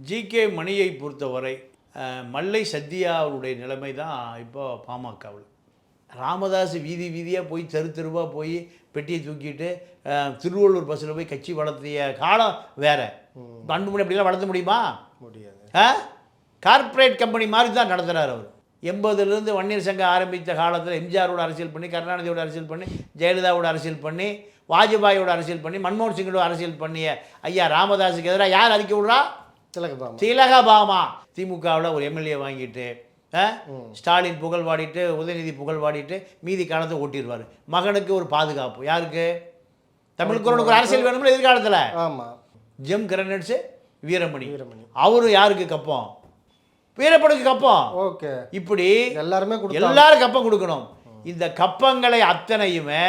GK மணியை பொறுத்தவரை மல்லை சத்யா அவருடைய நிலைமை தான் இப்போ பாமகவில். ராமதாஸ் வீதி வீதியாக போய் தெரு தெருவாக போய் பெட்டியை தூக்கிட்டு திருவள்ளூர் பஸ்ஸில் போய் கட்சி வளர்த்திய காலம் வேற. அன்புமணி அப்படிலாம் வளர்த்த முடியுமா? முடியாது. ஆ? கார்ப்பரேட் கம்பெனி மாதிரி தான் நடத்துகிறார் அவர். எண்பதுலேருந்து வன்னியர் சங்கம் ஆரம்பித்த காலத்தில் எம்ஜிஆரோட அரசியல் பண்ணி கருணாநிதியோட அரசியல் பண்ணி ஜெயலலிதாவோட அரசியல் பண்ணி வாஜ்பாயோட அரசியல் பண்ணி மன்மோகன் சிங்கோட அரசியல் பண்ணிய ஐயா ராமதாஸுக்கு எதிராக யார் அறிக்கை விடுறா? திலகபாமா திலகபாமா திமுகவில் ஒரு எம்எல்ஏ வாங்கிட்டு? ஸ்டாலின் புகழ் பாடிட்டு உதயநிதி புகழ் பாடிட்டு மீதி காலத்தை ஓட்டிடுவார். மகனுக்கு ஒரு பாதுகாப்பு. யாருக்கு? தமிழ் குரனுக்கு ஒரு அரசியல் வேணும்ல எதிர்காலத்தில். ஆமாம் ஜெம் கிரனட்ஸு வீரமணி. வீரமணி. அவரு யாருக்கு கப்பம்? வீரப்பனுக்கு கப்பம். ஓகே. இப்படி எல்லாருமே எல்லாரும் கப்பம் கொடுக்கணும். இந்த கப்பங்களை அத்தனையுமே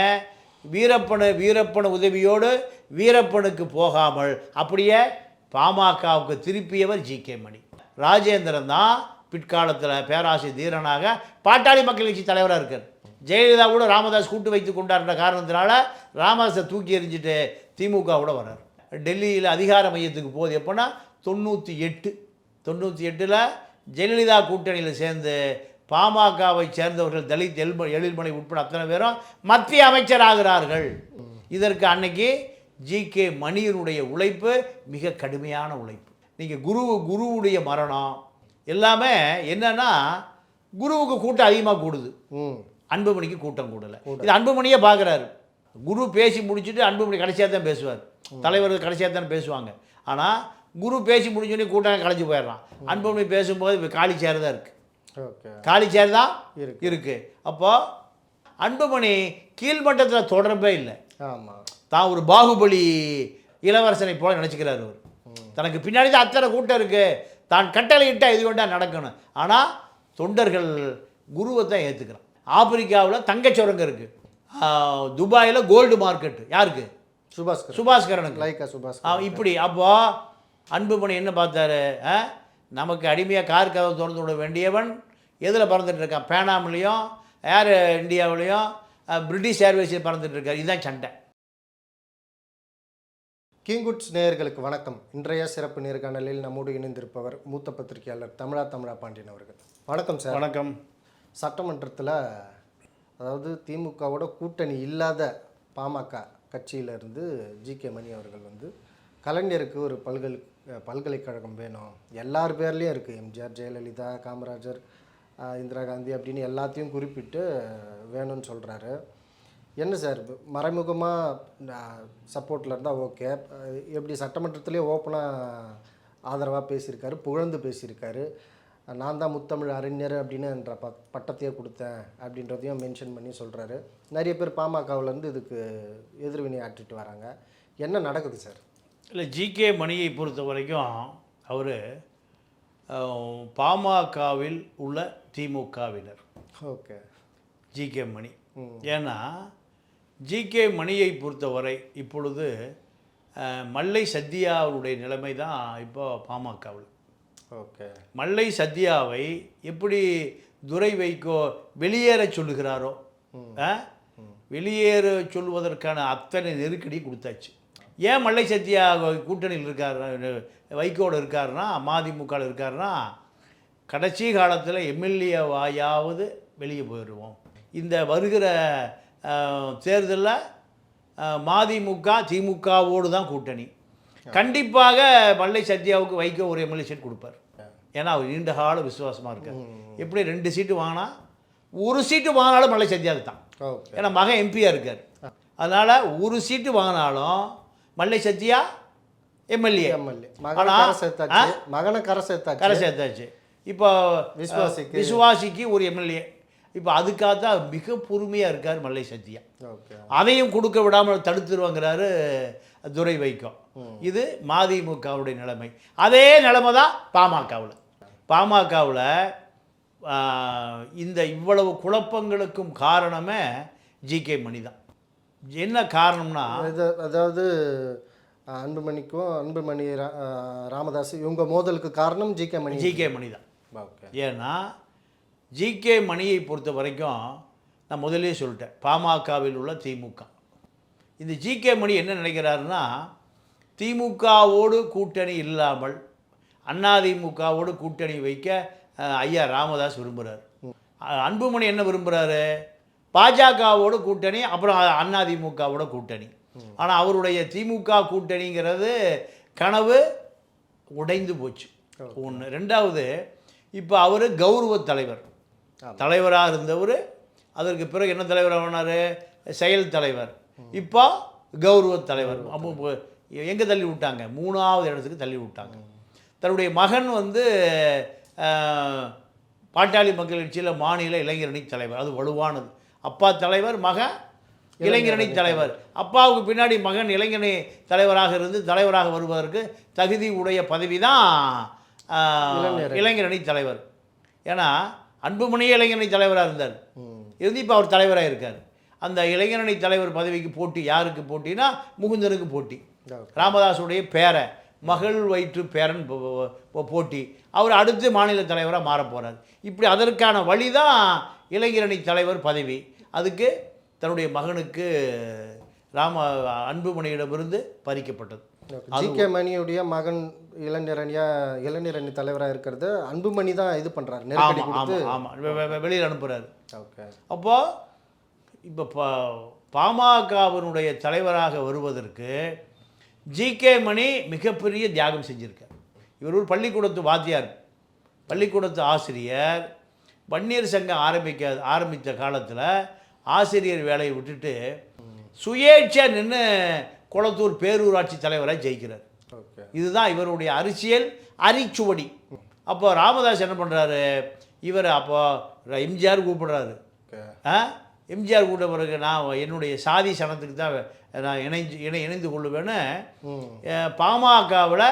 வீரப்பனு வீரப்பன் உதவியோடு வீரப்பனுக்கு போகாமல் அப்படியே பாமகவுக்கு திருப்பியவர் ஜி கே மணி. ராஜேந்திரன் தான் பிற்காலத்தில் பேராசி தீரனாக பாட்டாளி மக்கள் கட்சி தலைவராக இருக்கார். ஜெயலலிதா கூட ராமதாஸ் கூட்டு வைத்து கொண்டாடுற காரணத்தினால ராமதாஸை தூக்கி எறிஞ்சிட்டு திமுக கூட வர்றார். டெல்லியில் அதிகார மையத்துக்கு போகுது எப்போன்னா தொண்ணூற்றி எட்டு. தொண்ணூற்றி எட்டில் ஜெயலலிதா கூட்டணியில் சேர்ந்து பாமகவை சேர்ந்தவர்கள் தலித் எல்ம எழில்மலை உட்பட அத்தனை பேரும் மத்திய அமைச்சராகிறார்கள். இதற்கு அன்னைக்கு ஜி கே மணியனுடைய உழைப்பு மிக கடுமையான உழைப்பு. நீங்கள் குரு குருவுடைய மரணம் எல்லாமே என்னன்னா குருவுக்கு கூட்டம் அதிகமாக கூடுது. ம். அன்புமணிக்கு கூட்டம் கூடலை. இது அன்புமணியே பார்க்குறாரு குரு பேசி முடிச்சுட்டு அன்புமணி கடைசியாக தான் பேசுவார். தலைவர் கடைசியாக தான் பேசுவாங்க. ஆனால் குரு பேசி முடிஞ்சோடனே கூட்டம் கலைஞ்சு போயிடுறான். அன்புமணி பேசும்போது இப்ப காலி சேர் தான் இருக்குது காலி சேர் தான் இருக்கு. இருக்கு. அப்போ அன்புமணி கீழ்மட்டத்தில் தொடர்பே இல்லை. ஆமாம் தான் ஒரு பாகுபலி இளவரசனை போல நினச்சிக்கிறார் அவர். தனக்கு பின்னாடி தான் அத்தனை கூட்டம் இருக்கு. தான் கட்டளையிட்டா இது கொண்டா நடக்கணும். ஆனால் தொண்டர்கள் குருவை தான் ஏற்றுக்கிறான் ஆப்பிரிக்காவில் தங்கச் சுரங்கம் இருக்கு. துபாயில் கோல்டு மார்க்கெட். யாருக்கு? சுபாஸ்கர் சுபாஸ்கரனுக்கு. லைக்கா சுபாஸ்கர் இப்படி. அப்போ அன்புமணி என்ன பார்த்தாரு? நமக்கு அடிமையாக கார் கதவை திறந்து விட வேண்டியவன் எதில் பறந்துட்டு இருக்கான்? பேனாம்லேயும் ஏர் இந்தியாவிலையும் பிரிட்டிஷ் ஏர்வேஸில் பறந்துட்டு இருக்கார். இதுதான் சண்டை. கிங்குட்ஸ் நேயர்களுக்கு வணக்கம். இன்றைய சிறப்பு நேர்காணலில் நம்மோடு இணைந்திருப்பவர் மூத்த பத்திரிகையாளர் தமிழா தமிழா பாண்டியன் அவர்கள். வணக்கம் சார். வணக்கம். சட்டமன்றத்தில் அதாவது திமுகவோட கூட்டணி இல்லாத பாமக கட்சியிலிருந்து ஜி கே மணி அவர்கள் வந்து கலைஞருக்கு ஒரு பல்கலை பல்கலைக்கழகம் வேணும். எல்லார் பேர்லேயும் இருக்குது எம்ஜிஆர் ஜெயலலிதா காமராஜர் இந்திரா காந்தி அப்படின்னு எல்லாத்தையும் குறிப்பிட்டு வேணும்னு சொல்கிறாரு என்ன சார் மறைமுகமாக சப்போர்ட்டில் இருந்தால் ஓகே. எப்படி சட்டமன்றத்திலே ஓப்பனாக ஆதரவாக பேசியிருக்காரு புகழ்ந்து பேசியிருக்காரு. நான் தான் முத்தமிழ் அறிஞர் அப்படின்னு என்ற ப பட்டத்தையே கொடுத்தேன் அப்படின்றதையும் மென்ஷன் பண்ணி சொல்கிறாரு நிறைய பேர் பாமகவுலேருந்து இதுக்கு எதிர்வினை ஆற்றிட்டு வராங்க. என்ன நடக்குது சார்? இல்லை ஜிகே மணியை பொறுத்த வரைக்கும் அவர் பாமகவில் உள்ள திமுகவினர். ஓகே. ஜிகே மணி. ஏன்னா ஜிகே மணியை பொறுத்தவரை இப்பொழுது மல்லை சத்யா அவருடைய நிலைமை தான் இப்போ பாமகவில். ஓகே. மல்லை சத்யாவை எப்படி துரை வைகோ வெளியேற சொல்லுகிறாரோ? வெளியேற சொல்வதற்கான அத்தனை நெருக்கடி கொடுத்தாச்சு. ஏன் மல்லை சத்யா கூட்டணியில் இருக்காரு வைகோட இருக்காருன்னா மதிமுகவில் இருக்காருன்னா கடைசி காலத்தில் எம்எல்ஏவாயாவது வெளியே போயிடுவோம் இந்த வருகிற தேர்தலில் மதிமுக திமுகவோடு தான் கூட்டணி. கண்டிப்பாக மல்லை சத்யாவுக்கு வைகோ ஒரு எம்எல்ஏ சீட் கொடுப்பார். ஏன்னா அவர் நீண்ட கால விசுவாசமாக இருக்கார். எப்படி ரெண்டு சீட்டு வாங்கினா ஒரு சீட்டு வாங்கினாலும் மல்லை சத்யாவுக்கு தான். ஏன்னா மகன் எம்பியாக இருக்கார். அதனால் ஒரு சீட்டு வாங்கினாலும் மல்லை சத்யா எம்எல்ஏ. எம்எல்ஏ. மகனை கரை சேர்த்தாச்சு. இப்போ விசுவாசிக்கு. விசுவாசிக்கு ஒரு எம்எல்ஏ. இப்போ அதுக்காக தான் மிக பொறுமையாக இருக்கார் மல்லை சத்யா அதையும் கொடுக்க விடாமல் தடுத்துருவாங்கிறாரு துரை வைக்கம் இது மதிமுகவுடைய நிலைமை. அதே நிலைமை தான் பாமகவில். பாமகவில் இந்த இவ்வளவு குழப்பங்களுக்கும் காரணமே ஜிகே மணி தான் என்ன காரணம்னா அதாவது அன்புமணிக்கும் அன்புமணி ராமதாஸ் இவங்க மோதலுக்கு காரணம் G K Mani. GK Mani தான் ஏன்னா ஜிகே மணியை பொறுத்த வரைக்கும் நான் முதல்லயே சொல்லிட்டேன் பாமகவில் உள்ள திமுக. இந்த ஜிகே மணி என்ன நினைக்கிறாருன்னா திமுகவோடு கூட்டணி இல்லாமல் அதிமுகவோடு கூட்டணி வைக்க ஐயா ராமதாஸ் விரும்புகிறார் அன்புமணி என்ன விரும்புகிறாரு பாஜகவோடு கூட்டணி அப்புறம் அதிமுகவோட கூட்டணி. ஆனால் அவருடைய திமுக கூட்டணிங்கிறது கனவு உடைந்து போச்சு. ஒன்று ரெண்டாவது இப்போ அவர் கௌரவ தலைவர். தலைவராக இருந்தவர் அதற்கு பிறகு என்ன தலைவர் ஆனார்? செயல் தலைவர். இப்போ கௌரவ தலைவர். அப்போ எங்கே தள்ளி விட்டாங்க? மூணாவது இடத்துக்கு தள்ளி விட்டாங்க. தன்னுடைய மகன் வந்து பாட்டாளி மக்கள் கட்சியில் மாநில இளைஞரணி தலைவர். அது வலுவானது. அப்பா தலைவர் மகன் இளைஞரணி தலைவர். அப்பாவுக்கு பின்னாடி மகன் இளைஞரணி தலைவராக இருந்து தலைவராக வருவதற்கு தகுதி உடைய பதவி தான். இளைஞரணி தலைவர். ஏன்னா அன்புமணியே இளைஞரணி தலைவராக இருந்தார். இருந்து இப்போ அவர் தலைவராக இருக்கார். அந்த இளைஞரணி தலைவர் பதவிக்கு போட்டி யாருக்கு போட்டினா முகுந்தனுக்கு போட்டி. ராமதாஸுடைய பேரை மகள் வயிற்று பேரன் போட்டி. அவர் அடுத்து மாநில தலைவராக மாறப் போகிறார் இப்படி அதற்கான வழி தான் இளைஞரணி தலைவர் பதவி. அதுக்கு தன்னுடைய மகனுக்கு ராம அன்புமணியிடமிருந்து பறிக்கப்பட்டது. ஜி கே மணியுடைய மகன் இளைஞரணியா இளைஞரணி தலைவராக இருக்கிறது. அன்புமணி தான் இது பண்றாரு. நெருக்கடி கொடுத்து. ஆமாம் வெளியில் அனுப்புகிறாரு ஓகே அப்போ இப்போ பா பாமகவினுடைய தலைவராக வருவதற்கு ஜிகே மணி மிகப்பெரிய தியாகம் செஞ்சிருக்கார். இவர் ஒரு பள்ளிக்கூடத்து வாத்தியார் பள்ளிக்கூடத்து ஆசிரியர். வன்னியர் சங்கம் ஆரம்பிக்க ஆரம்பித்த காலத்தில் ஆசிரியர் வேலையை விட்டுட்டு சுயேட்சை நின்று குளத்தூர் பேரூராட்சி தலைவராக ஜெயிக்கிறார். இதுதான் இவருடைய அரசியல் அரிச்சுவடி. அப்போ ராமதாஸ் என்ன பண்ணுறாரு இவர் அப்போ எம்ஜிஆர் கூப்பிடுறாரு. எம்ஜிஆர் கூட்ட பிறகு நான் என்னுடைய சாதி சனத்துக்கு தான் நான் இணைஞ்சு இணை இணைந்து கொள்ளுவேன்னு பாமகவில்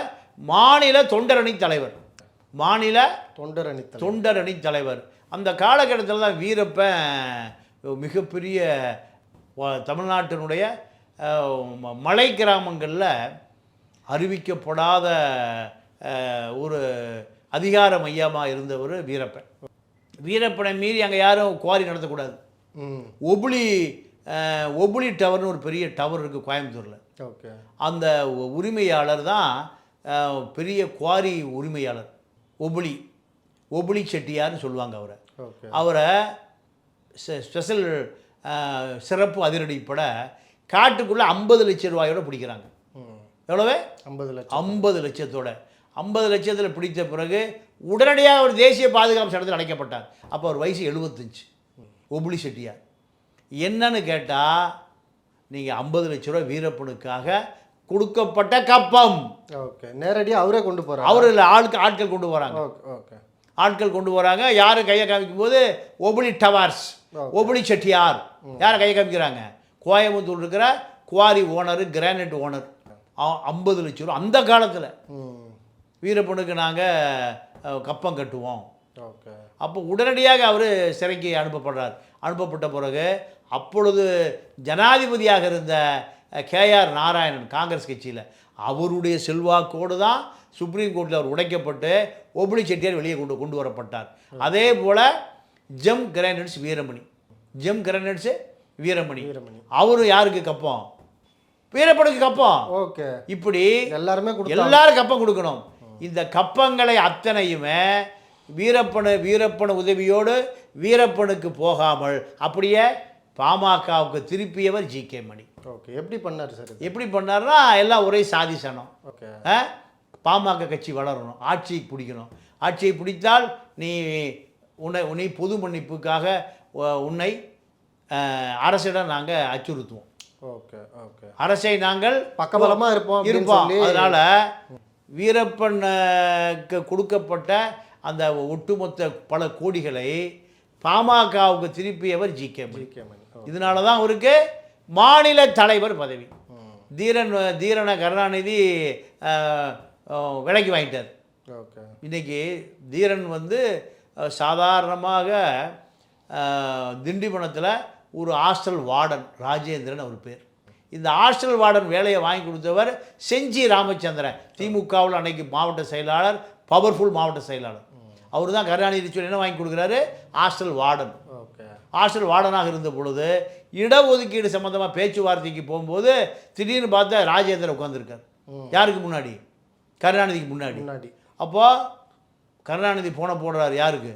மாநில தொண்டரணி தலைவர். மாநில தொண்டர் அணி தலைவர். தொண்டரணி தலைவர். அந்த காலகட்டத்தில் தான் வீரப்பன் மிகப்பெரிய தமிழ்நாட்டினுடைய மலை கிராமங்களில் அறிவிக்கப்படாத ஒரு அதிகார மையமாக இருந்தவர் வீரப்பன். வீரப்பனை மீறி அங்கே யாரும் குவாரி நடத்தக்கூடாது. ஒபுளி ஒபுளி டவர்னு ஒரு பெரிய டவர் இருக்குது கோயம்புத்தூரில். ஓகே. அந்த உரிமையாளர் தான் பெரிய குவாரி உரிமையாளர். ஒபுளி ஒபுளி செட்டியார்னு சொல்லுவாங்க அவரை. அவரை ஸ்பெ- ஸ்பெஷல் சிறப்பு அதிரடிப்பட காட்டுக்குள்ளே ஐம்பது லட்சம் ரூபாயோட பிடிக்கிறாங்க. ம் எவ்வளவு? ஐம்பது லட்சம். ஐம்பது லட்சத்தோட. ஐம்பது லட்சத்தில் பிடித்த பிறகு உடனடியாக அவர் தேசிய பாதுகாப்பு சட்டத்தில் அடைக்கப்பட்டார். அப்போ அவர் வயசு எழுபத்தஞ்சு. ஒபுளி செட்டியார். என்னன்னு கேட்டால் நீங்கள் ஐம்பது லட்ச ரூபா வீரப்பனுக்காக கொடுக்கப்பட்ட கப்பம். ஓகே. நேரடியாக அவரே கொண்டு போறாரு? அவர் ஆட்கள் ஆட்கள் கொண்டு வராங்க. Okay okay. ஆட்கள் கொண்டு வராங்க. யார் கையை காமிக்கும் போது ஒபுளி டவார்ஸ். ஒபுளி செட்டியார். யாரை கையை காமிக்கிறாங்க? கோயம்புத்தூர் இருக்கிற குவாரி ஓனர் கிரானைட் ஓனர் ஐம்பது லட்சம் ரூபா. அந்த காலத்தில் வீரப்பனுக்கு நாங்கள் கப்பம் கட்டுவோம். அப்போ உடனடியாக அவர் சிறைக்கு அனுப்பப்படுறார். அனுப்பப்பட்ட பிறகு அப்பொழுது ஜனாதிபதியாக இருந்த கேஆர் நாராயணன் காங்கிரஸ் கட்சியில் அவருடைய செல்வாக்கோடு தான் சுப்ரீம் கோர்ட்டில் அவர் உடைக்கப்பட்டு ஒபுளி செட்டியார் வெளியே கொண்டு கொண்டு வரப்பட்டார். அதே போல் gem granites Veeramani. Gem granites Veeramani. Veeramani. அவரு யாருக்கு கப்பம்? வீரப்பனுக்கு கப்பம். ஓகே. இப்படி எல்லாருமே எல்லாரும் கப்பம் கொடுக்கணும். இந்த கப்பங்களை அத்தனையுமே வீரப்பனு வீரப்பன் உதவியோடு வீரப்பனுக்கு போகாமல் அப்படியே பாமகவுக்கு திருப்பியவர் ஜி கே மணி. ஓகே. எப்படி பண்ணார் சார் எப்படி பண்ணார்னா எல்லாம் ஒரே சாதி சனம். ஓகே? பாமக கட்சி வளரணும். ஆட்சியை பிடிக்கணும். ஆட்சியை பிடித்தால் நீ உன்னை நீ பொது மன்னிப்புக்காக உன்னை அரசிடம் நாங்கள் அச்சுறுத்துவோம். Okay okay. அரசை நாங்கள் பக்கபலமா இருப்போம் இருப்போம். அதனால வீரப்பனுக்கு கொடுக்கப்பட்ட அந்த ஒட்டுமொத்த பல கோடிகளை பாமகவுக்கு திருப்பியவர் ஜி கே மணி. இதனால தான் அவருக்கு மாநில தலைவர் பதவி. தீரன் தீரனை கருணாநிதி விலைக்கு வாங்கிட்டார். ஓகே. இன்னைக்கு தீரன் வந்து சாதாரணமாக திண்டிவனத்தில் ஒரு ஹாஸ்டல் வார்டன் ராஜேந்திரன் அவர் பேர். இந்த ஹாஸ்டல் வார்டன் வேலையை வாங்கி கொடுத்தவர் செஞ்சி ராமச்சந்திரன் திமுகவில் அன்னைக்கு மாவட்ட செயலாளர் பவர்ஃபுல் மாவட்ட செயலாளர். அவர் தான் கருணாநிதி சொல்லி என்ன வாங்கி கொடுக்குறாரு? Hostel warden. ஹாஸ்டல் வார்டனாக இருந்த பொழுது இடஒதுக்கீடு சம்மந்தமாக பேச்சுவார்த்தைக்கு போகும்போது திடீர்னு பார்த்தா ராஜேந்திரன் உட்காந்துருக்கார். யாருக்கு முன்னாடி? கருணாநிதிக்கு முன்னாடி. முன்னாடி. அப்போது கருணாநிதி போன போடுறாரு யாருக்கு?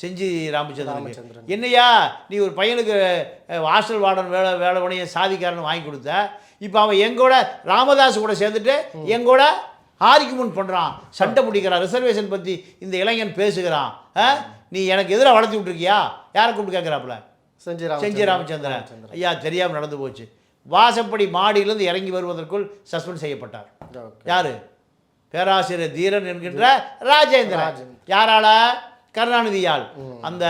செஞ்சி ராமச்சந்திரன். என்னையா நீ ஒரு பையனுக்கு ஹாஸ்டல் வார்டன் வேலை வேலை பணியை சாதிக்காரன்னு வாங்கி கொடுத்த? இப்போ அவன் எங்கூட ராமதாஸ் கூட சேர்ந்துட்டு எங்கூட ஆர்கியூமெண்ட் பண்ணுறான் சண்டை பிடிக்கிறான். ரிசர்வேஷன் பற்றி இந்த இளைஞன் பேசுகிறான்? நீ எனக்கு எதிராக வளர்த்தி விட்ருக்கியா யாரை கூப்பிட்டு கேட்குறாப்புல செஞ்சி செஞ்சி ராமச்சந்திரன். ஐயா தெரியாமல் நடந்து போச்சு. வாசப்படி மாடியிலிருந்து இறங்கி வருவதற்குள் சஸ்பெண்ட் செய்யப்பட்டார். யாரு? பேராசிரியர் தீரன் என்கின்ற ராஜேந்திரன். யாரால? கருணாநிதியால். அந்த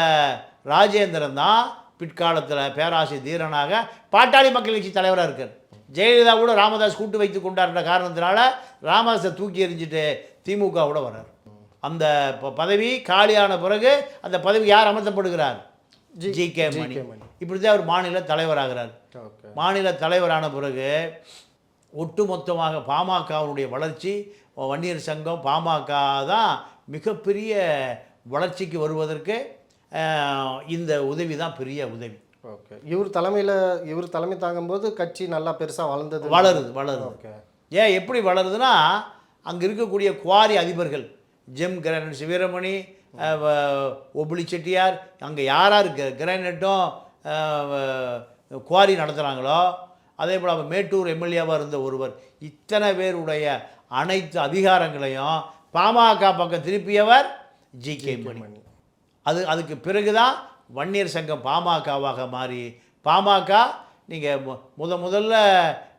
ராஜேந்திரன் தான் பிற்காலத்தில் பேராசிரியர் தீரனாக பாட்டாளி மக்கள் கட்சி தலைவராக இருக்கார். ஜெயலலிதா கூட ராமதாஸ் கூட்டு வைத்து கொண்டாடுற காரணத்தினால ராமதாஸை தூக்கி எறிஞ்சிட்டு திமுக கூட வர்றார். அந்த பதவி காலியான பிறகு அந்த பதவி யார் அமர்த்தப்படுகிறார்? G- K. மணி. இப்படி தான் அவர் மாநில தலைவராகிறார். மாநில தலைவரான பிறகு ஒட்டுமொத்தமாக பாமகவுடைய வளர்ச்சி வன்னியர் சங்கம் பாமக தான் மிகப்பெரிய வளர்ச்சிக்கு வருவதற்கு இந்த உதவி தான் பெரிய உதவி. ஓகே. இவர் தலைமையில் இவர் தலைமை தாங்கும்போது கட்சி நல்லா பெருசாக வளர்ந்தது. வளருது வளருது. ஓகே. ஏன் எப்படி வளருதுன்னா அங்கே இருக்கக்கூடிய குவாரி அதிபர்கள் ஜெம் கிரானைட் வீரமணி அஹ், வ- ஒபுளி செட்டியார் அங்கே யார் யார் கிர- கிரானைட்டும் குவாரி நடத்துகிறாங்களோ அதே போல் மேட்டூர் எம்எல்ஏவாக இருந்த ஒருவர் இத்தனை பேருடைய அனைத்து அதிகாரங்களையும் பாமக பக்கம் திருப்பியவர் ஜி கே மணி அது அதுக்கு பிறகு தான் வன்னியர் சங்கம் பாமகவாக மாறி பாமக நீங்கள் முத முதல்ல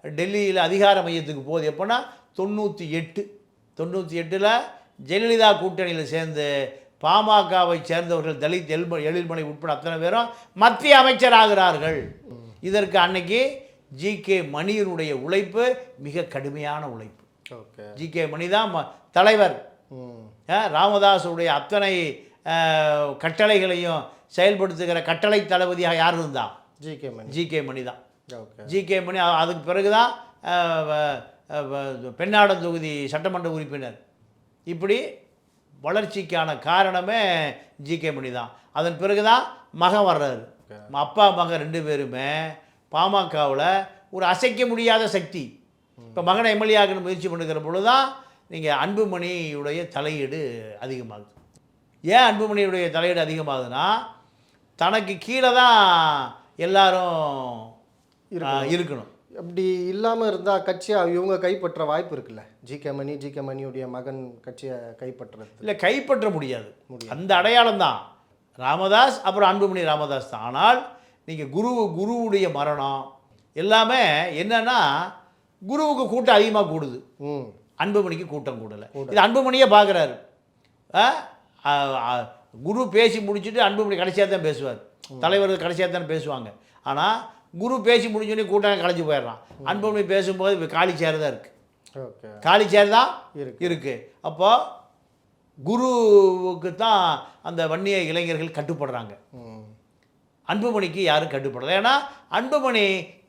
டெல்லியில் அதிகார மையத்துக்கு போகுது. எப்போனா தொண்ணூற்றி எட்டு தொண்ணூற்றி எட்டில் ஜெயலலிதா கூட்டணியில் சேர்ந்து பாமகவை சேர்ந்தவர்கள் தலித் எல்ம எழில்மலை உட்பட அத்தனை பேரும் மத்திய அமைச்சராகிறார்கள். இதற்கு அன்னைக்கு ஜி கே மணியினுடைய உழைப்பு மிக கடுமையான உழைப்பு. ஜி கே மணி தான் ம- தலைவர். ராமதாஸுடைய அத்தனை கட்டளைகளையும் செயல்படுத்துகிற கட்டளை தளபதியாக யார் இருந்தா? GK. Mani. G K Mani தான். ஜி கே மணி அதுக்கு பிறகு தான் பெண்ணாடம் தொகுதி சட்டமன்ற உறுப்பினர். இப்படி வளர்ச்சிக்கான காரணமே ஜி கே மணி தான். அதன் பிறகு தான் மகன் வர்றாரு. அப்பா மகன் ரெண்டு பேருமே பாமகவில் ஒரு அசைக்க முடியாத சக்தி. இப்போ மகனை எம்எல்ஏ ஆகணும் முயற்சி பண்ணுகிற பொழுது தான் நீங்கள் அன்புமணியுடைய தலையீடு அதிகமாகுது. ஏன் அன்புமணியுடைய தலையீடு அதிகமாகுதுன்னா தனக்கு கீழே தான் எல்லாரும் இருக்கணும். அப்படி இல்லாமல் இருந்தால் கட்சியை இவங்க கைப்பற்ற வாய்ப்பு இருக்குல்ல? ஜி.கே. மணி ஜி.கே. மணியுடைய மகன் கட்சியை கைப்பற்றுறது. இல்லை கைப்பற்ற முடியாது. அந்த அடையாளம் தான். ராமதாஸ் அப்புறம் அன்புமணி ராமதாஸ் தான். ஆனால் நீங்கள் குரு குருவுடைய மரணம் எல்லாமே என்னன்னா குருவுக்கு கூட்டம் அதிகமாக கூடுது. ம். அன்புமணிக்கு கூட்டம் கூடலை. இது அன்புமணியே பார்க்குறாரு குரு பேசி முடிச்சுட்டு அன்புமணி கடைசியாக தான் பேசுவார். தலைவர்கள் கடைசியாக தான் பேசுவாங்க. ஆனால் குரு பேசி முடிஞ்சோடனே கூட்டம் கலைஞ்சு போயிடுறான். அன்புமணி பேசும்போது இப்ப காலி சேர் தான் இருக்குது காலி சேர் தான் இருக்கு. இருக்கு. அப்போ குருவுக்கு தான் அந்த வன்னிய இளைஞர்கள் கட்டுப்படுறாங்க. அன்புமணிக்கு யாரும் கட்டுப்படலை. ஏன்னா அன்புமணி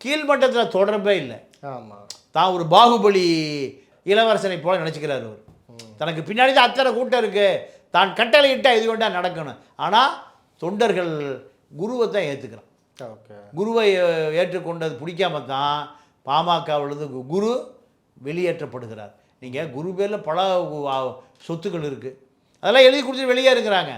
கீழ்மட்டத்தில் தொடர்பே இல்லை. ஆமாம் தான் ஒரு பாகுபலி இளவரசனை போல நினச்சிக்கிறார் அவர். தனக்கு பின்னாடி தான் அத்தனை கூட்டம் இருக்கு. தான் கட்டளையிட்டா இது கொண்டா நடக்கணும். ஆனால் தொண்டர்கள் குருவை தான் ஏற்றுக்கிறான் குருவை ஏற்றுக்கொண்டது பிடிக்காம தான் பாமகவிலிருந்து குரு வெளியேற்றப்படுகிறார். நீங்கள் குரு பேரில் பல சொத்துக்கள் இருக்குது அதெல்லாம் எழுதி கொடுத்துட்டு வெளியே இருக்கிறாங்க.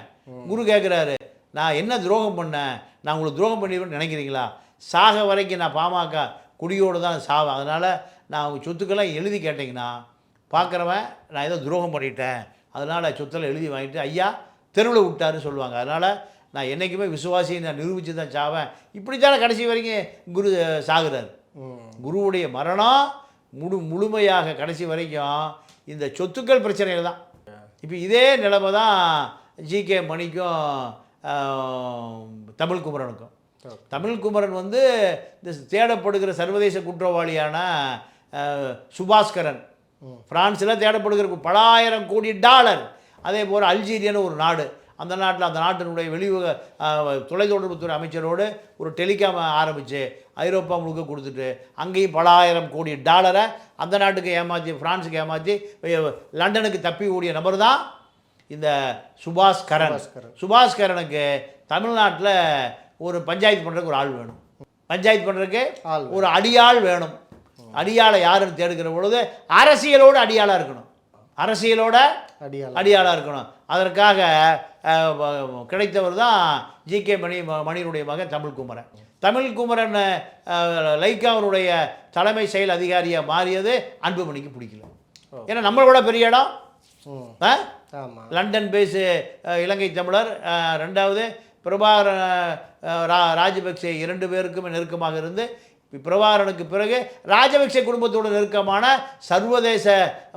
குரு கேட்குறாரு நான் என்ன துரோகம் பண்ணேன்? நான் உங்களுக்கு துரோகம் பண்ணிடுவேன்னு நினைக்கிறீங்களா? சாக வரைக்கும் நான் பாமக குடியோடு தான் சாவேன். அதனால் நான் உங்கள் சொத்துக்கெல்லாம் எழுதி கேட்டிங்கன்னா பார்க்குறவன் நான் ஏதோ துரோகம் பண்ணிட்டேன். அதனால் சொத்தெல்லாம் எழுதி வாங்கிட்டு ஐயா தெருவில் விட்டாருன்னு சொல்லுவாங்க. அதனால் நான் என்றைக்குமே விசுவாசியை நான் நிரூபித்து தான் சாவேன். இப்படி தானே கடைசி வரைக்கும் குரு சாகுறாரு. குருவுடைய மரணம் முழு முழுமையாக கடைசி வரைக்கும் இந்த சொத்துக்கள் பிரச்சனையில் தான். இப்போ இதே நிலைமை தான் ஜிகே மணிக்கும் ஆஹ், தமிழ் குமரனுக்கும். Okay. தமிழ் குமரன் வந்து இந்த தேடப்படுகிற சர்வதேச குற்றவாளியான சுபாஸ்கரன். பிரான்ஸில் தேடப்படுகிற பலாயிரம் கோடி டாலர். அதே போல் அல்ஜீரியன்னு ஒரு நாடு. அந்த நாட்டில் அந்த நாட்டினுடைய ஆஹ், தொலைத்தொடர்புத்துறை அமைச்சரோடு ஒரு டெலிகாம் ஆரம்பித்து ஐரோப்பா முழுக்க கொடுத்துட்டு அங்கேயும் பலாயிரம் கோடி டாலரை அந்த நாட்டுக்கு ஏமாற்றி பிரான்ஸுக்கு ஏமாற்றி லண்டனுக்கு தப்பி ஓடிய நபர் தான் இந்த சுபாஷ் கரன் சுபாஷ் சுபாஷ் கரனுக்கு தமிழ்நாட்டில் ஒரு பஞ்சாயத்து பண்ணுறதுக்கு ஒரு ஆள் வேணும். பஞ்சாயத்து பண்ணுறதுக்கு ஆள் ஒரு அடியாள் வேணும். அடியாளை யாருன்னு தேடுகிற பொழுது அரசியலோடு அடியாளாக இருக்கணும். அடியாள. அரசியலோட அடியாளாக இருக்கணும். அதற்காக கிடைத்தவர் தான் ஜி. கே. மணி மணியினுடைய மகன் தமிழ்குமரன். தமிழ்குமரன் அஹ், லைக்காவுடைய தலைமை செயல் அதிகாரியாக மாறியது அன்புமணிக்கு பிடிக்கல. ஏன்னா நம்மளோட பெரிய இடம். லண்டன் பேஸு இலங்கை தமிழர் ரெண்டாவது பிரபாகர ரா ராஜபக்சே இரண்டு பேருக்குமே நெருக்கமாக இருந்து பிரபாகரனுக்கு பிறகு ராஜபக்சே குடும்பத்தோடு நெருக்கமான சர்வதேச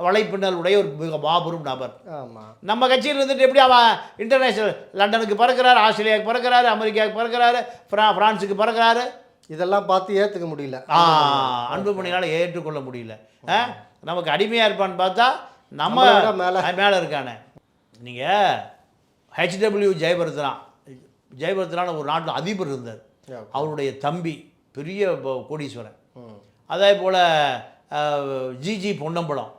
வலைப்பின்னல் உடைய ஒரு மிக மாபெரும் நபர் ஆமாம் நம்ம கட்சியில் இருந்துட்டு எப்படி அவன் இன்டர்நேஷனல் லண்டனுக்கு பறக்கிறாரு ஆஸ்திரேலியாவுக்கு பறக்கிறாரு அமெரிக்காவுக்கு பறக்கிறாரு ஃப்ரா ஃப்ரான்ஸுக்கு பறக்கிறாரு இதெல்லாம் பார்த்து ஏற்றுக்க முடியல ஆ அன்புமணியால் ஏற்றுக்கொள்ள முடியல ஆ? நமக்கு அடிமையாக இருப்பான்னு பார்த்தா நம்ம மேல. மேலே இருக்கானே நீங்கள் ஹெச்டபிள்யூ ஜெயபரத்னா ஜெயபரத்னான்னு ஒரு நாட்டில் அதிபர் இருந்தார். அவருடைய தம்பி பெரிய கோடீஸ்வரன். அதே போல் ஜிஜி பொன்னம்பலம்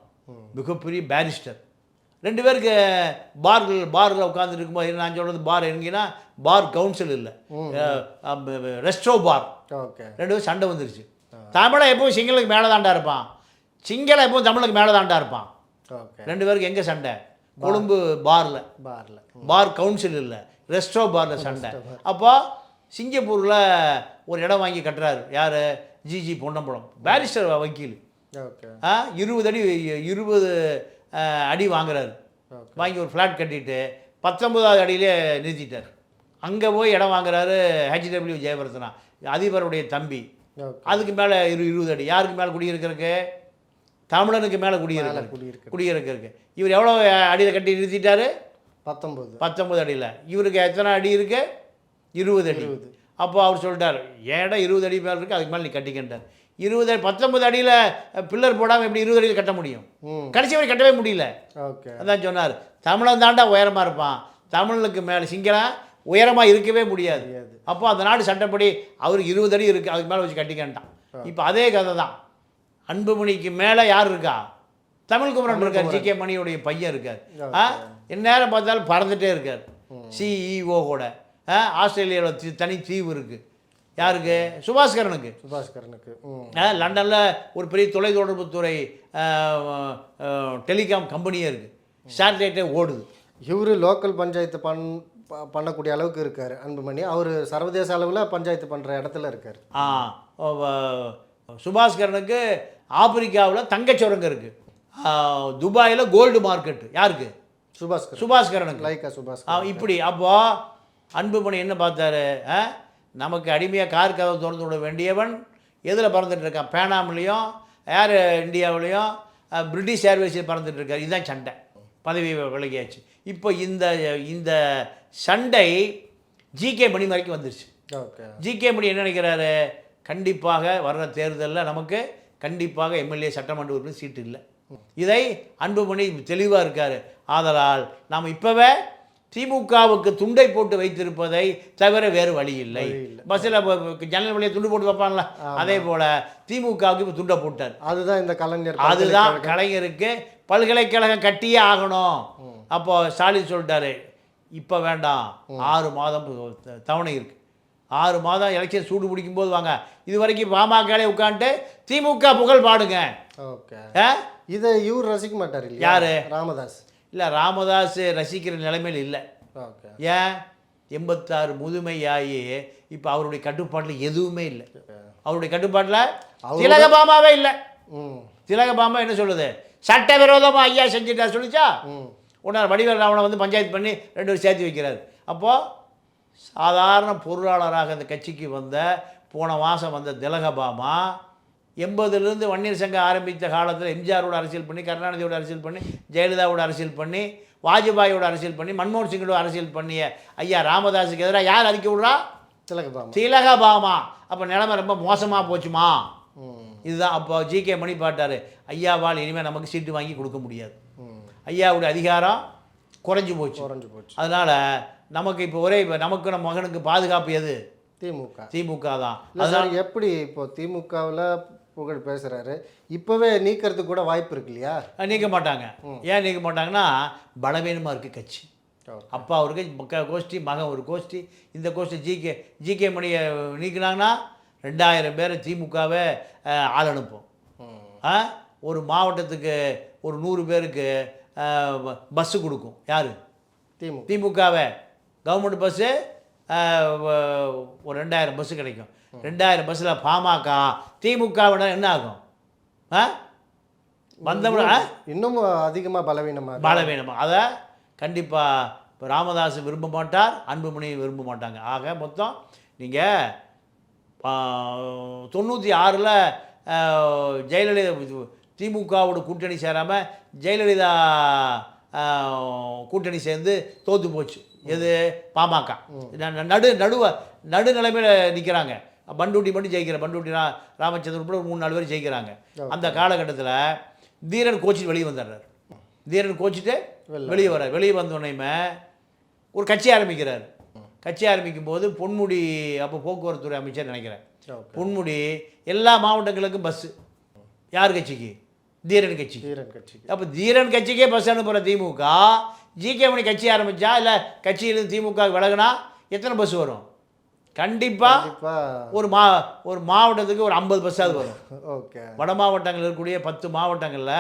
மிகப்பெரிய பேரிஸ்டர் ரெண்டு பேருக்கு பார்கள் பாரில் உட்காந்துட்டு இருக்கும்போது நான் சொல்கிறது பார் எங்கன்னா பார் கவுன்சில் இல்லை. ரெஸ்ட்ரோ பார் ரெண்டு பேரும் சண்டை வந்துருச்சு. தமிழன் எப்பவும் சிங்களுக்கு மேலே தாண்டா இருப்பான். சிங்களம் எப்பவும் தமிழுக்கு மேலே தாண்டா இருப்பான் ரெண்டு பேருக்கு எங்கே சண்டை? கொழும்பு பாரில் பாரில் பார் கவுன்சில் இல்லை. ரெஸ்ட்ரோ பாரில் சண்டை. அப்போ சிங்கப்பூரில் ஒரு இடம் வாங்கி கட்டுறாரு. யார்? ஜிஜி பொன்னம்பலம். பேரிஸ்டர் வக்கீல். இருபது அடி இருபது அடி வாங்குறாரு. வாங்கி ஒரு ஃப்ளாட் கட்டிட்டு பத்தொன்பதாவது அடியிலே நிறுத்திட்டார். அங்கே போய் இடம் வாங்குறாரு ஹெச்டபிள்யூ ஜெயவர்தனா அதிபருடைய தம்பி. அதுக்கு மேலே இரு இருபது அடி. யாருக்கு மேலே குடியிருக்கிறதுக்கு? தமிழனுக்கு மேலே குடியிருக்கு குடியிருக்கு குடியிருக்கிறதுக்கு. இவர் எவ்வளோ அடியில் கட்டி நிறுத்திட்டாரு? பத்தொம்பது பத்தொன்பது அடியில். இவருக்கு எத்தனை அடி இருக்கு? இருபது அடி. அப்போ அவர் சொல்லிட்டார் இடம் இருபது அடி மேலே இருக்குது அதுக்கு மேலே நீ கட்டிக்கின்றார் இருபது அடி பத்தொன்பது அடியில் பில்லர் போடாமல் எப்படி இருபது அடியில் கட்ட முடியும்? கடைசி வரை கட்டவே முடியல. ஓகே. அதான் சொன்னார். தமிழன் தாண்டா உயரமாக இருப்பான். தமிழுக்கு மேலே சிங்களம் உயரமாக இருக்கவே முடியாது. அப்போ அந்த நாடு சட்டப்படி அவருக்கு இருபது அடி இருக்குது அதுக்கு மேலே வச்சு கட்டிக்கன்ட்டான். இப்போ அதே கதை தான். அன்புமணிக்கு மேலே யார் இருக்கா? தமிழ்குமரன் இருக்கார். ஜி கே மணியுடைய பையன் இருக்கார். ஆ? எந்நேரம் பார்த்தாலும் பறந்துட்டே இருக்கார். சிஇஓ கூட. ஆ ஆஸ்திரேலியாவில் தனி தீவு இருக்குது யாருக்கு? சுபாஸ்கரனுக்கு சுபாஷ்கரனுக்கு. ஆ, லண்டன்ல ஒரு பெரிய தொலைத்தொடர்புத்துறை டெலிகாம் கம்பெனியே இருக்குது சேட்டலைட்டே ஓடுது. இவர் லோக்கல் பஞ்சாயத்து பண் பண்ணக்கூடிய அளவுக்கு இருக்கார் அன்புமணி. அவர் சர்வதேச அளவில் பஞ்சாயத்து பண்ணுற இடத்துல இருக்கார். ஆ சுபாஸ்கரனுக்கு ஆப்பிரிக்காவில் தங்கச்சுரங்கம் இருக்குது துபாயில் கோல்டு மார்க்கெட் யாருக்கு? சுபாஷ்கர் சுபாஸ்கரனுக்கு லைக்கா ஆ, சுபாஷ்கர் இப்படி. அப்போ அன்புமணி என்ன பார்த்தாரு? நமக்கு அடிமையாக கார் கதவை திறந்து விட வேண்டியவன் எதில் பறந்துட்டு இருக்கான்? பேனாம்லேயும் ஏர் இந்தியாவிலையும் பிரிட்டிஷ் ஏர்வேஸில் பறந்துட்டு இருக்கார். இதுதான் சண்டை. பதவி விலகியாச்சு. இப்போ இந்த இந்த சண்டை ஜிகே மணி வரைக்கும் வந்துருச்சு. ஜிகே மணி என்ன நினைக்கிறாரு? கண்டிப்பாக வர்ற தேர்தலில் நமக்கு கண்டிப்பாக எம்எல்ஏ சட்டமன்ற உறுப்பினர் சீட்டு இல்லை. இதை அன்புமணி தெளிவாக இருக்கார். ஆதலால் நாம் இப்போவே திமுகவுக்கு துண்டை போட்டு வைத்திருப்பதை தவிர வேறு வழி இல்லை. பஸ்ஸில் ஜன்னல் வழியை துண்டு போட்டு வைப்பான்ல அதே போல் திமுகவுக்கு இப்போ துண்டை போட்டார். அதுதான் இந்த கலைஞர் அதுதான் கலைஞருக்கு பல்கலைக்கழகம் கட்டியே ஆகணும். அப்போ ஸ்டாலின் சொல்லிட்டாரு இப்போ வேண்டாம். ஆறு மாதம் தவணை இருக்கு. ஆறு மாதம் எலெக்ஷன் சூடு பிடிக்கும் போது வாங்க. இது வரைக்கும் பாமகலே உட்காந்துட்டு திமுக புகழ் பாடுங்க. ஓகே? இதை இவர் ரசிக்க மாட்டார் யாரு? ராமதாஸ். இல்லை ராமதாஸ் ரசிக்கிற நிலைமையில் இல்லை. ஓகே. ஏன்? எண்பத்தாறு முதுமையாகி இப்போ அவருடைய கட்டுப்பாட்டில் எதுவுமே இல்லை. அவருடைய கட்டுப்பாட்டில் திலகபாமாவே இல்லை. ம். திலகபாமா என்ன சொல்லுது? சட்டவிரோதமாக ஐயா செஞ்சுட்டா சொல்லிச்சா? ம். உடனே வடிவேல் ராவணை வந்து பஞ்சாயத்து பண்ணி ரெண்டு பேரும் சேர்த்து வைக்கிறார். அப்போது சாதாரண பொருளாளராக இந்த கட்சிக்கு வந்த போன மாதம் வந்த திலகபாமா எண்பதுலேருந்து வன்னியர் சங்கம் ஆரம்பித்த காலத்தில் எம்ஜிஆரோட அரசியல் பண்ணி கருணாநிதியோட அரசியல் பண்ணி ஜெயலலிதாவோட அரசியல் பண்ணி வாஜ்பாயோட அரசியல் பண்ணி மன்மோகன் சிங்கோட அரசியல் பண்ணிய ஐயா ராமதாஸுக்கு எதிராக யார் அறிக்கை விட்றா? திலகபாமா. திலகபாமா. அப்போ நிலைமை ரொம்ப மோசமாக போச்சுமா? இதுதான் அப்போ ஜிகே மணி பாட்டார். ஐயாவால் இனிமேல் நமக்கு சீட்டு வாங்கி கொடுக்க முடியாது. ஐயாவுடைய அதிகாரம் குறைஞ்சு போச்சு. குறைஞ்சு போச்சு. அதனால் நமக்கு இப்போ ஒரே இப்போ நமக்கு நம்ம மகனுக்கு பாதுகாப்பு எது? திமுக. திமுக தான். சார் எப்படி இப்போ திமுகவில் புகழ் பேசுகிறாரு இப்போவே நீக்கிறதுக்கு கூட வாய்ப்பு இருக்கு இல்லையா? நீக்க மாட்டாங்க. ஏன் நீக்க மாட்டாங்கன்னா பலவீனமாக இருக்குது கட்சி. அப்பா அவருக்கு மக்க கோஷ்டி மகன் ஒரு கோஷ்டி. இந்த கோஷ்டி ஜிகே ஜிகே மணியை நீக்கினாங்கன்னா ரெண்டாயிரம் பேரை திமுகவே ஆள் அனுப்பும்? ஒரு மாவட்டத்துக்கு ஒரு நூறு பேருக்கு பஸ்ஸு கொடுக்கும். யார்? திமுக. திமுகவை. கவர்மெண்ட் பஸ்ஸு ஒரு ரெண்டாயிரம் பஸ்ஸு கிடைக்கும். ரெண்டாயிரம் பஸ்ஸில் பாமக திமுகவிட என்ன ஆகும்? ஆ? வந்தோம்னா ஆ? இன்னும் அதிகமாக பலவீனமாக பலவீனமா. அதை கண்டிப்பாக இப்போ ராமதாஸ் விரும்ப மாட்டார் அன்புமணி விரும்ப மாட்டாங்க. ஆக மொத்தம் நீங்கள் தொண்ணூற்றி ஆறில் ஜெயலலிதா திமுகவோட கூட்டணி சேராமல் ஜெயலலிதா கூட்டணி சேர்ந்து தோற்று போச்சு. எது? பாமக. நடு நடுவ நடுநிலைமையில் நிற்கிறாங்க பண்டூட்டி மட்டும் ஜெயிக்கிற பண்டூட்டி ராமச்சந்திரன் உட்பட மூணு நாலு பேர் ஜெயிக்கிறாங்க. அந்த காலகட்டத்தில் தீரன் கோச்சிட்டு வெளியே வந்துடுறாரு. தீரன் கோச்சிட்டு வெளியே வர்றார். வெளியே வந்தோடனேமே ஒரு கட்சி ஆரம்பிக்கிறார். கட்சி ஆரம்பிக்கும் போது பொன்முடி அப்போ போக்குவரத்துறை அமைச்சர் நினைக்கிறேன். பொன்முடி எல்லா மாவட்டங்களுக்கும் பஸ்ஸு. யார் கட்சிக்கு? தீரன் கட்சிக்கு. வீரன் கட்சிக்கு. அப்போ தீரன் கட்சிக்கே பஸ் அனுப்புகிற திமுக ஜிகே மணி கட்சி ஆரம்பிச்சா இல்லை கட்சியிலிருந்து திமுக விலகுனா எத்தனை பஸ் வரும்? கண்டிப்பாக ஒரு மா ஒரு மாவட்டத்துக்கு ஒரு ஐம்பது பஸ்ஸாவது வரும். ஓகே. வட மாவட்டங்கள் இருக்கக்கூடிய பத்து மாவட்டங்களில்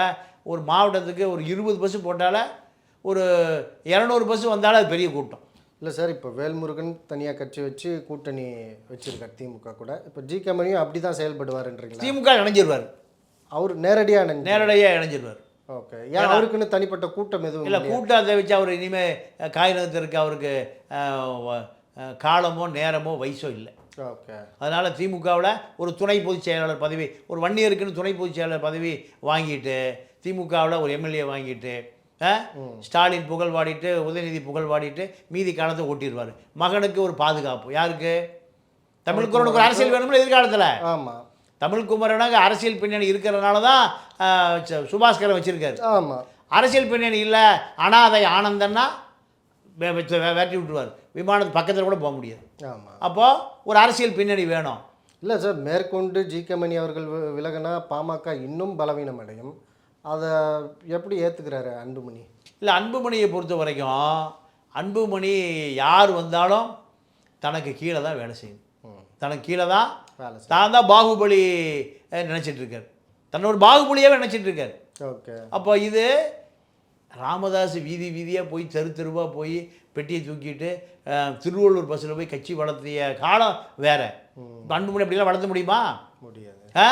ஒரு மாவட்டத்துக்கு ஒரு இருபது பஸ்ஸு போட்டாலே ஒரு இரநூறு பஸ்ஸு வந்தாலே அது பெரிய கூட்டம். இல்லை சார் இப்போ வேல்முருகன் தனியாக கட்சி வச்சு கூட்டணி வச்சிருக்கார் திமுக கூட. இப்போ ஜி கே மணியும் அப்படி தான் செயல்படுவாருன்றீங்களா? திமுக இணைஞ்சிருவார். அவர் நேரடியாக நேரடியாக இணைஞ்சிருவார். ஓகே ஏன் அவருக்குன்னு தனிப்பட்ட கூட்டம் எதுவும் இல்லை இல்லையா? கூட்டத்தை வச்சு அவர் இனிமேல் காயினத்திற்கு அவருக்கு காலமோ நேரமோ வயசோ இல்லை. ஓகே அதனால் திமுகவில் ஒரு துணை பொதுச் செயலாளர் பதவி ஒரு வன்னியருக்குன்னு துணை பொதுச் செயலாளர் பதவி வாங்கிட்டு திமுகவில் ஒரு எம்எல்ஏ வாங்கிட்டு? ஸ்டாலின் புகழ் பாடிட்டு உதயநிதி புகழ் பாடிட்டு மீதி காலத்தை ஓட்டிடுவார் மகனுக்கு ஒரு பாதுகாப்பு. யாருக்கு? தமிழ் குரனுக்கு ஒரு அரசியல் வேணும்ல எதிர்காலத்தில். ஆமாம் தமிழ் குமரனாக அரசியல் பின்னணி இருக்கிறதுனால தான் சுபாஸ்கரன் வச்சுருக்காரு. ஆமாம் அரசியல் பின்னணி இல்லை அனாதை ஆனந்தன்னா வே- வச்சு வே- விரட்டி விட்டுருவார். விமானத்து பக்கத்தில் கூட போக முடியாது. ஆமாம் அப்போது ஒரு அரசியல் பின்னணி வேணும். இல்லை சார் மேற்கொண்டு ஜி கே மணி அவர்கள் விலகினா பாமக இன்னும் பலவீனம் அடையும். அதை எப்படி ஏற்றுக்கிறாரு அன்புமணி? இல்லை அன்புமணியை பொறுத்த வரைக்கும் அன்புமணி யார் வந்தாலும் தனக்கு கீழே தான் வேலை செய்யணும் ம். தனக்கு கீழே தான் தான் தான் பாகுபலி அஹ், இருக்காரு தன்னோட பாகுபலியாவே நினைச்சிட்டு இருக்காரு ஓகே. அப்போ இது ராமதாஸ் வீதி வீதியாக போய் தெரு தெருவாக போய் பெட்டியை தூக்கிட்டு திருவள்ளூர் பஸ்ஸில் போய் கட்சி வளர்த்திய காலம் வேற. இப்ப அன்புமணி அப்படிலாம் வளர்த்த முடியுமா? முடியாது. ஆ?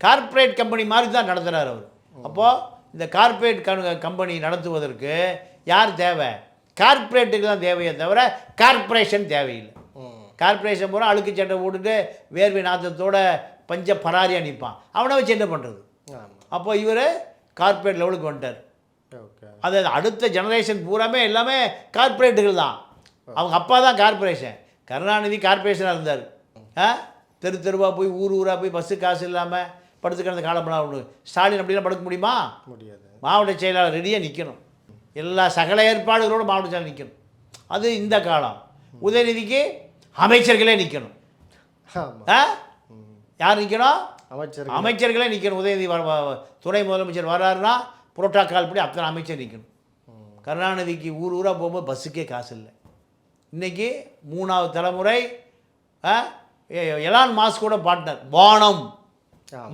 கார்ப்பரேட் கம்பெனி மாதிரி தான் நடத்துகிறார் அவர். அப்போது இந்த கார்ப்பரேட் கம்பெனி நடத்துவதற்கு யார் தேவை? கார்ப்பரேட்டுக்கு தான் தேவையே தவிர கார்ப்பரேஷன் தேவையில்லை. கார்ப்பரேஷன் பூரா அழுக்கு சட்டை போட்டுட்டு வேர்வை நாத்தத்தோட பஞ்ச பராரியாக நிற்பான் அவனை வச்சு என்ன பண்ணுறது அப்போ இவர் கார்ப்பரேட் லெவலுக்கு வந்துட்டார். அது அடுத்த ஜெனரேஷன் பூராமே எல்லாமே கார்ப்பரேட்டுகள் தான். அவங்க அப்பா தான் கார்ப்பரேஷன் கருணாநிதி கார்ப்பரேஷனாக இருந்தார். ஆ? தெரு தெருவாக போய் ஊர் ஊராக போய் பஸ்ஸு காசு இல்லாமல் படுத்து கிடந்த காலமெல்லாம் உண்டு ஸ்டாலின் அப்படிலாம் படுக்க முடியுமா? முடியாது. மாவட்ட செயலாளர் ரெடியாக நிற்கணும் எல்லா சகல ஏற்பாடுகளோட மாவட்ட செயலாளர் நிற்கணும் அது இந்த காலம். உதயநிதிக்கு அமைச்சர்களே நிற்கணும் ஆ? யார் நிற்கணும்? அமைச்சர் அமைச்சர்களே நிற்கணும். உதயநிதி துணை முதலமைச்சர் வர்றாருன்னா புரோட்டோக்கால் படி அத்தனை அமைச்சர் நிற்கணும். கருணாநிதிக்கு ஊர் ஊராக போகும்போது பஸ்ஸுக்கே காசு இல்லை. இன்னைக்கு மூணாவது தலைமுறை எலான் மாஸ் கூட பார்ட்னர் வானம்.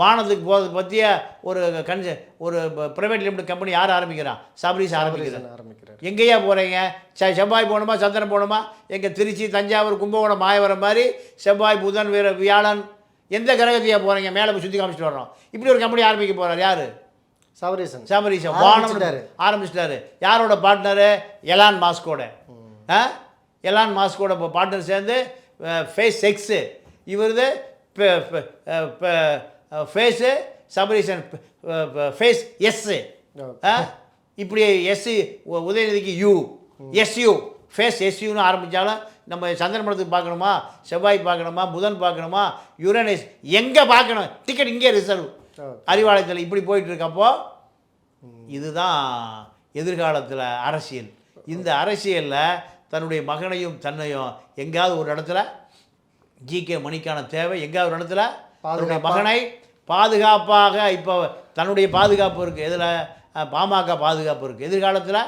வானத்துக்கு போகிறது பற்றிய ஒரு கன்ச ஒரு ப்ரைவேட் லிமிடெட் கம்பெனி யார் ஆரம்பிக்கிறா? சபரிஸ் ஆரம்பிக்கிறார் ஆரம்பிக்கிறார். எங்கேயா போகிறீங்க செ செவ்வாய் போகணுமா? சந்திரன் போகணுமா? எங்கள் திருச்சி தஞ்சாவூர் கும்பகோணம் மாயவரம் மாதிரி செவ்வாய் புதன் வீர வியாழன் எந்த கிரகத்தையா போகிறீங்க மேலே போய் சுற்றி காமிச்சிட்டு வர்றோம். இப்படி ஒரு கம்பெனி ஆரம்பிக்க போகிறார் யார்? சபரீசன். சாமரிசா வானம் ஆரம்பிச்சிட்டாரு. யாரோட பார்ட்னரு எலான் மாஸ்கோட. ஆ? எலான் மாஸ்கோட பார்ட்னர் சேர்ந்து ஃபேஸ் எக்ஸு இவருது ஃபேஸு சபரீசன் ஃபேஸ் எஸ்ஸு இப்படி எஸ்சி உதயநிதிக்கு யூ எஸ்யூ ஃபேஸ் எஸ்யூன்னு ஆரம்பித்தாலும் நம்ம சந்திரன் படத்துக்கு பார்க்கணுமா? செவ்வாய் பார்க்கணுமா? புதன் பார்க்கணுமா? யுரேனஸ் எங்கே பார்க்கணும்? டிக்கெட் இங்கே ரிசர்வ் அறிவாலயத்தில் இப்படி போயிட்டு இருக்கப்போ இதுதான் எதிர்காலத்தில் அரசியல். இந்த அரசியலில் தன்னுடைய மகனையும் தன்னையும் எங்கேயாவது ஒரு இடத்துல ஜிகே மணிக்கான தேவை. எங்கேயாவது ஒரு இடத்துல தன்னுடைய மகனை பாதுகாப்பாக இப்போ தன்னுடைய பாதுகாப்பு இருக்குது எதில்? பாமக பாதுகாப்பு இருக்குது எதிர்காலத்தில்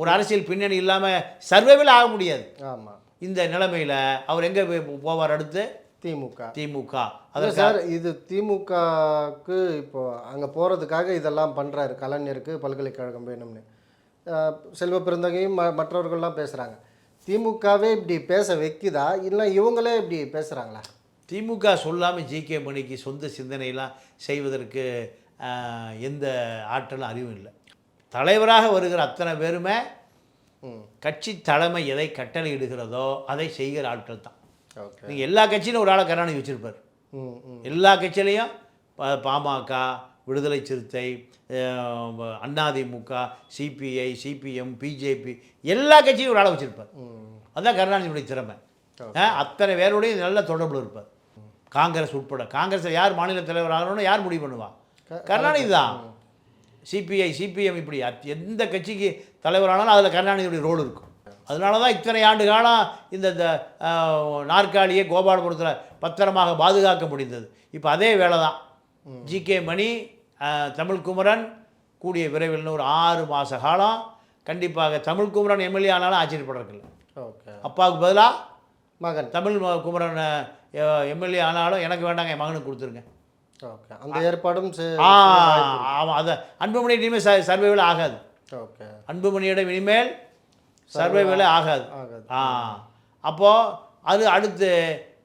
ஒரு அரசியல் பின்னணி இல்லாமல் சர்வைவில் ஆக முடியாது. ஆமாம் இந்த நிலைமையில் அவர் எங்கே போய் போவார் அடுத்து? திமுக. திமுக. அதான் சார் இது திமுகவுக்கு இப்போ அங்கே போகிறதுக்காக இதெல்லாம் பண்ணுறாரு கலைஞருக்கு பல்கலைக்கழகம் வேணும்னு. செல்வ பெருந்தகையும் ம மற்றவர்கள்லாம் பேசுகிறாங்க திமுகவே இப்படி பேச வைக்குதா? இல்லை இவங்களே இப்படி பேசுகிறாங்களா திமுக சொல்லாமல் ஜிகே மணிக்கு சொந்த சிந்தனையெல்லாம் செய்வதற்கு எந்த ஆற்றலும் அறிவும் இல்லை. தலைவராக வருகிற அத்தனை பேருமே கட்சி தலைமை எதை கட்டளையிடுகிறதோ அதை செய்கிற ஆட்கள் தான். நீங்கள் எல்லா கட்சியிலும் ஒரு ஆளை கருணாநிதி வச்சுருப்பார். எல்லா கட்சியிலையும் பாமக விடுதலை சிறுத்தை அதிமுக சிபிஐ சிபிஎம் பிஜேபி எல்லா கட்சியும் ஒரு ஆளை வச்சுருப்பார். அதுதான் கருணாநிதியுடைய திறமை. அத்தனை பேரோடையும் நல்ல தொடர்புல இருப்பார். காங்கிரஸ் உட்பட. காங்கிரஸில் யார் மாநில தலைவர் ஆகணும்னு யார் முடிவு பண்ணுவா? கருணாநிதி தான். சிபிஐ சிபிஎம் இப்படி எந்த கட்சிக்கு தலைவரானாலும் அதில் கருணாநிதியுடைய ரோல் இருக்கும். அதனால தான் இத்தனை ஆண்டு காலம் இந்த நாற்காலியை கோபாலபுரத்தில் பத்திரமாக பாதுகாக்க முடிந்தது. இப்போ அதே வேலை தான் ஜிகே மணி அஹ், தமிழ் குமரன் கூடிய விரைவில் ஒரு ஆறு மாத காலம். கண்டிப்பாக தமிழ் குமரன் எம்எல்ஏ ஆனாலும் ஆச்சரியப்படுறதில்ல ஓகே. அப்பாவுக்கு பதிலாக மகன். தமிழ் ம- குமரன் எம்எல்ஏ ஆனாலும் எனக்கு வேண்டாங்க என் மகனுக்கு கொடுத்துருங்க. ஓகே அந்த ஏற்பாடும் ஆமாம் அதை அன்புமணி இனிமேல் ச சர்வைவில் ஆகாது. ஓகே அன்புமணியிடம் இனிமேல் சர்வைவில் ஆகாது. ஆகாது. ஆ. அப்போது அது அடுத்து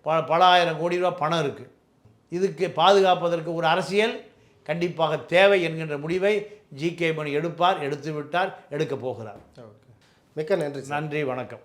ப பல ஆயிரம் கோடி ரூபா பணம் இருக்குது இதுக்கு பாதுகாப்பதற்கு ஒரு அரசியல் கண்டிப்பாக தேவை என்கின்ற முடிவை ஜி கே மணி எடுப்பார் எடுத்து விட்டார் எடுக்கப் போகிறார். ஓகே மிக்க நன்றி நன்றி வணக்கம்.